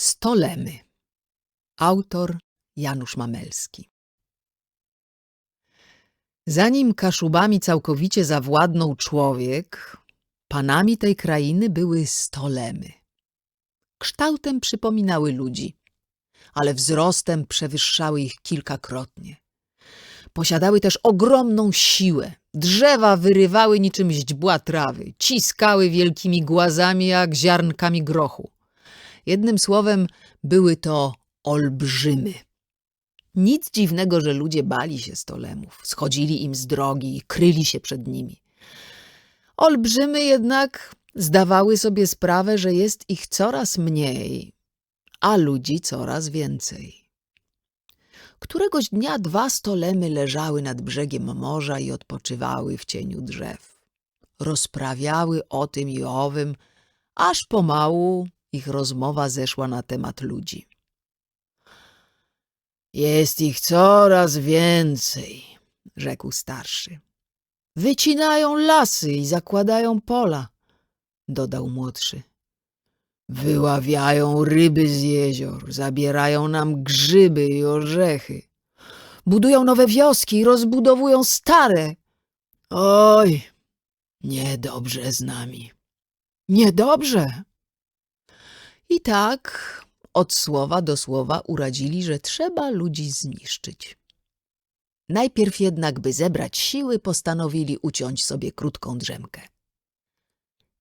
Stolemy. Autor Janusz Mamelski. Zanim Kaszubami całkowicie zawładnął człowiek, panami tej krainy były stolemy. Kształtem przypominały ludzi, ale wzrostem przewyższały ich kilkakrotnie. Posiadały też ogromną siłę. Drzewa wyrywały niczym źdźbła trawy, ciskały wielkimi głazami jak ziarnkami grochu. Jednym słowem, były to olbrzymy. Nic dziwnego, że ludzie bali się stolemów, schodzili im z drogi i kryli się przed nimi. Olbrzymy jednak zdawały sobie sprawę, że jest ich coraz mniej, a ludzi coraz więcej. Któregoś dnia dwa stolemy leżały nad brzegiem morza i odpoczywały w cieniu drzew. Rozprawiały o tym i owym, aż pomału ich rozmowa zeszła na temat ludzi. Jest ich coraz więcej, rzekł starszy. Wycinają lasy i zakładają pola, dodał młodszy. Wyławiają ryby z jezior, zabierają nam grzyby i orzechy. Budują nowe wioski i rozbudowują stare. Oj, niedobrze z nami. Niedobrze. I tak od słowa do słowa uradzili, że trzeba ludzi zniszczyć. Najpierw jednak, by zebrać siły, postanowili uciąć sobie krótką drzemkę.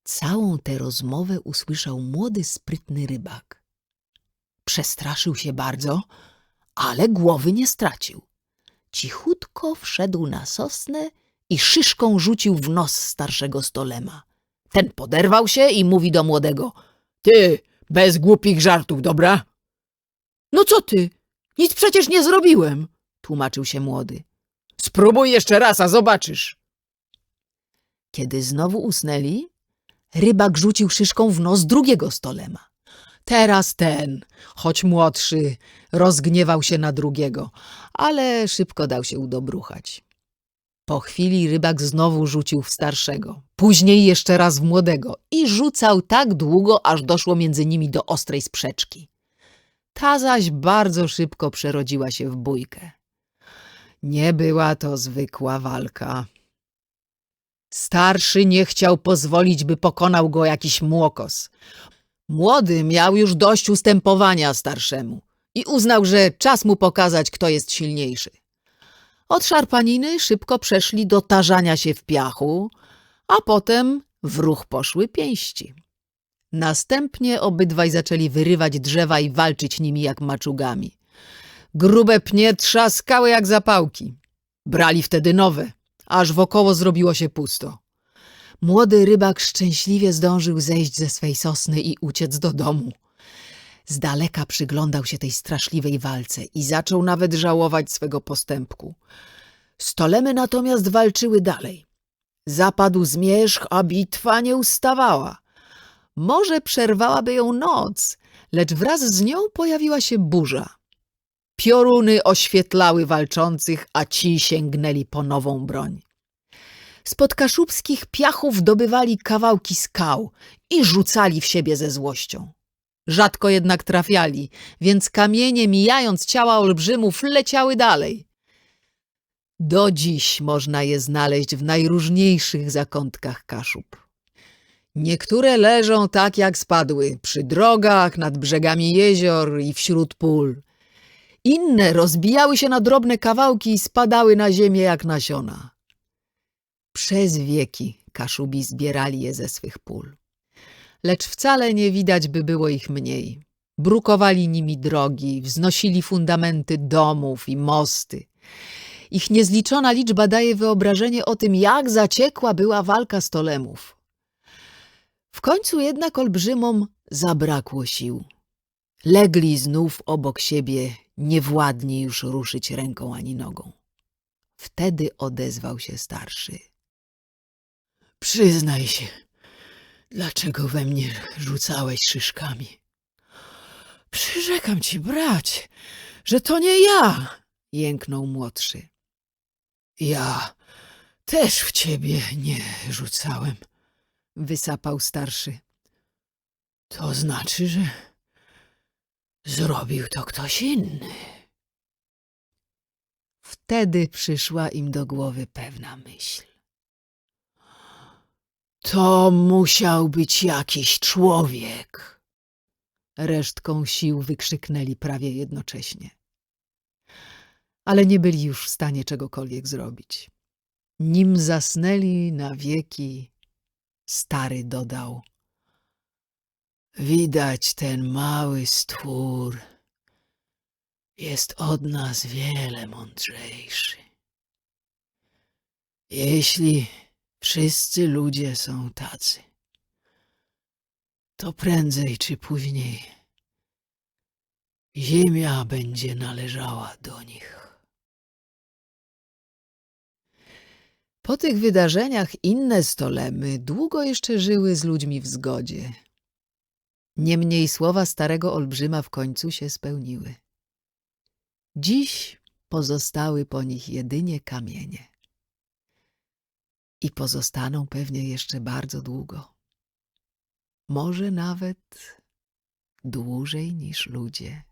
Całą tę rozmowę usłyszał młody, sprytny rybak. Przestraszył się bardzo, ale głowy nie stracił. Cichutko wszedł na sosnę i szyszką rzucił w nos starszego stolema. Ten poderwał się i mówi do młodego — Ty, bez głupich żartów, dobra? No co ty? Nic przecież nie zrobiłem, tłumaczył się młody. Spróbuj jeszcze raz, a zobaczysz. Kiedy znowu usnęli, rybak rzucił szyszką w nos drugiego stolema. Teraz ten, choć młodszy, rozgniewał się na drugiego, ale szybko dał się udobruchać. Po chwili rybak znowu rzucił w starszego, później jeszcze raz w młodego i rzucał tak długo, aż doszło między nimi do ostrej sprzeczki. Ta zaś bardzo szybko przerodziła się w bójkę. Nie była to zwykła walka. Starszy nie chciał pozwolić, by pokonał go jakiś młokos. Młody miał już dość ustępowania starszemu i uznał, że czas mu pokazać, kto jest silniejszy. Od szarpaniny szybko przeszli do tarzania się w piachu, a potem w ruch poszły pięści. Następnie obydwaj zaczęli wyrywać drzewa i walczyć nimi jak maczugami. Grube pnie trzaskały jak zapałki. Brali wtedy nowe, aż wokoło zrobiło się pusto. Młody rybak szczęśliwie zdążył zejść ze swej sosny i uciec do domu. Z daleka przyglądał się tej straszliwej walce i zaczął nawet żałować swego postępku. Stolemy natomiast walczyły dalej. Zapadł zmierzch, a bitwa nie ustawała. Może przerwałaby ją noc, lecz wraz z nią pojawiła się burza. Pioruny oświetlały walczących, a ci sięgnęli po nową broń. Spod kaszubskich piachów dobywali kawałki skał i rzucali w siebie ze złością. Rzadko jednak trafiali, więc kamienie, mijając ciała olbrzymów, leciały dalej. Do dziś można je znaleźć w najróżniejszych zakątkach Kaszub. Niektóre leżą tak, jak spadły, przy drogach, nad brzegami jezior i wśród pól. Inne rozbijały się na drobne kawałki i spadały na ziemię jak nasiona. Przez wieki Kaszubi zbierali je ze swych pól lecz wcale nie widać, by było ich mniej. Brukowali nimi drogi, wznosili fundamenty domów i mosty. Ich niezliczona liczba daje wyobrażenie o tym, jak zaciekła była walka stolemów. W końcu jednak olbrzymom zabrakło sił. Legli znów obok siebie, niewładni już ruszyć ręką ani nogą. Wtedy odezwał się starszy. Przyznaj się, Dlaczego we mnie rzucałeś szyszkami? Przyrzekam ci, brać, że to nie ja, jęknął młodszy. Ja też w ciebie nie rzucałem, wysapał starszy. To znaczy, że Zrobił to ktoś inny. Wtedy przyszła im do głowy pewna myśl. To musiał być jakiś człowiek. Resztką sił wykrzyknęli prawie jednocześnie. Ale nie byli już w stanie czegokolwiek zrobić. Nim zasnęli na wieki, stary dodał: Widać ten mały stwór jest od nas wiele mądrzejszy. Jeśli wszyscy ludzie są tacy, to prędzej czy później ziemia będzie należała do nich. Po tych wydarzeniach inne stolemy długo jeszcze żyły z ludźmi w zgodzie. Niemniej słowa starego olbrzyma w końcu się spełniły. Dziś pozostały po nich jedynie kamienie. I pozostaną pewnie jeszcze bardzo długo. Może nawet dłużej niż ludzie.